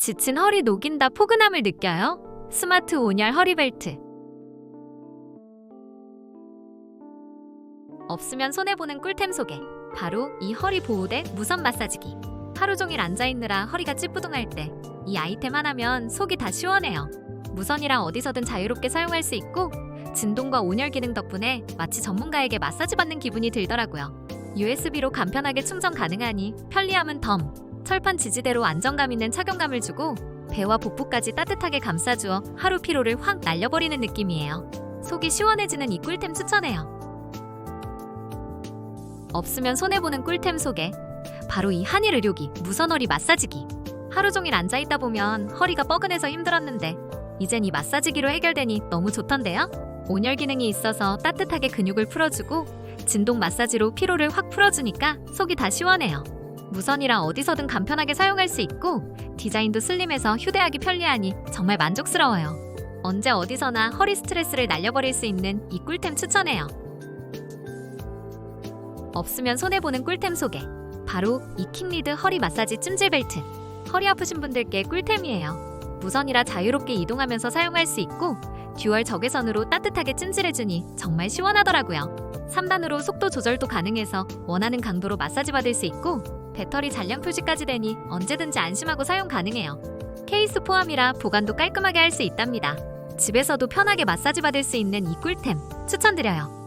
지친 허리 녹인다 포근함을 느껴요? 스마트 온열 허리벨트. 없으면 손해보는 꿀템 소개. 바로 이 허리 보호대 무선 마사지기. 하루 종일 앉아있느라 허리가 찌뿌둥할 때 이 아이템 하나면 속이 다 시원해요. 무선이라 어디서든 자유롭게 사용할 수 있고 진동과 온열 기능 덕분에 마치 전문가에게 마사지 받는 기분이 들더라고요. USB로 간편하게 충전 가능하니 편리함은 덤. 철판 지지대로 안정감 있는 착용감을 주고 배와 복부까지 따뜻하게 감싸주어 하루 피로를 확 날려버리는 느낌이에요. 속이 시원해지는 이 꿀템 추천해요. 없으면 손해보는 꿀템 소개. 바로 이 한일 의료기 무선허리 마사지기. 하루 종일 앉아있다 보면 허리가 뻐근해서 힘들었는데 이젠 이 마사지기로 해결되니 너무 좋던데요? 온열 기능이 있어서 따뜻하게 근육을 풀어주고 진동 마사지로 피로를 확 풀어주니까 속이 다 시원해요. 무선이라 어디서든 간편하게 사용할 수 있고 디자인도 슬림해서 휴대하기 편리하니 정말 만족스러워요. 언제 어디서나 허리 스트레스를 날려버릴 수 있는 이 꿀템 추천해요. 없으면 손해보는 꿀템 소개. 바로 이 킹리드 허리 마사지 찜질 벨트. 허리 아프신 분들께 꿀템이에요. 무선이라 자유롭게 이동하면서 사용할 수 있고 듀얼 적외선으로 따뜻하게 찜질해주니 정말 시원하더라고요. 3단으로 속도 조절도 가능해서 원하는 강도로 마사지 받을 수 있고 배터리 잔량 표시까지 되니 언제든지 안심하고 사용 가능해요. 케이스 포함이라 보관도 깔끔하게 할 수 있답니다. 집에서도 편하게 마사지 받을 수 있는 이 꿀템 추천드려요.